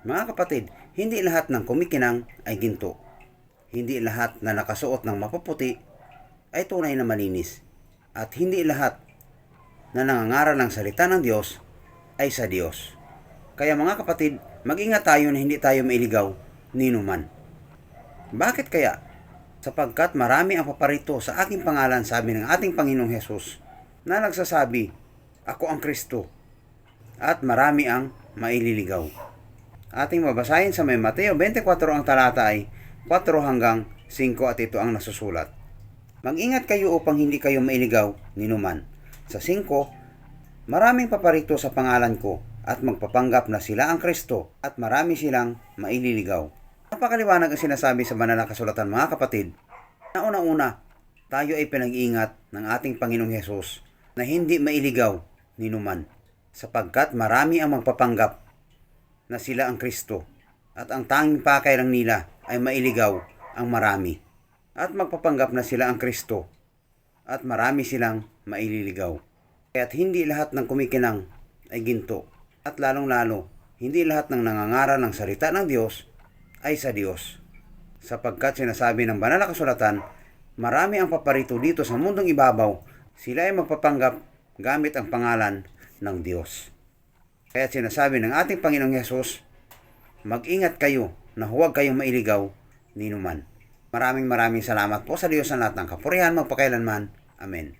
Mga kapatid, hindi lahat ng kumikinang ay ginto. Hindi lahat na nakasuot ng mapuputi ay tunay na malinis. At hindi lahat na nangangaral ng salita ng Diyos ay sa Diyos. Kaya mga kapatid, mag-ingat tayo na hindi tayo mailigaw ni numan. Bakit kaya? Sapagkat marami ang paparito sa aking pangalan, sabi ng ating Panginoong Hesus, na nagsasabi, Ako ang Kristo, at marami ang maililigaw. Ating mabasahin sa may Mateo 24 ang talata ay 4 hanggang 5 at ito ang nasusulat. Mag-ingat kayo upang hindi kayo mailigaw ni numan. Sa 5, maraming paparito sa pangalan ko at magpapanggap na sila ang Kristo at marami silang maililigaw. Napakaliwanag ang sinasabi sa banal na kasulatan mga kapatid. Na una-una, tayo ay pinag-iingat ng ating Panginoong Hesus na hindi mailigaw ni numan sapagkat marami ang magpapanggap na sila ang Kristo at ang tanging pakay lang nila ay mailigaw ang marami at magpapanggap na sila ang Kristo at marami silang maililigaw. Kaya't hindi lahat ng kumikinang ay ginto at lalong-lalo hindi lahat ng nangangaral ng salita ng Diyos ay sa Diyos. Sapagkat sinasabi ng banal na kasulatan, marami ang paparito dito sa mundong ibabaw, sila ay magpapanggap gamit ang pangalan ng Diyos. Kaya sinasabi ng ating Panginoong Yesus, mag-ingat kayo na huwag kayong mailigaw ni numan. Maraming maraming salamat po sa Diyos sa lahat ng kapurihan magpakailanman. Amen.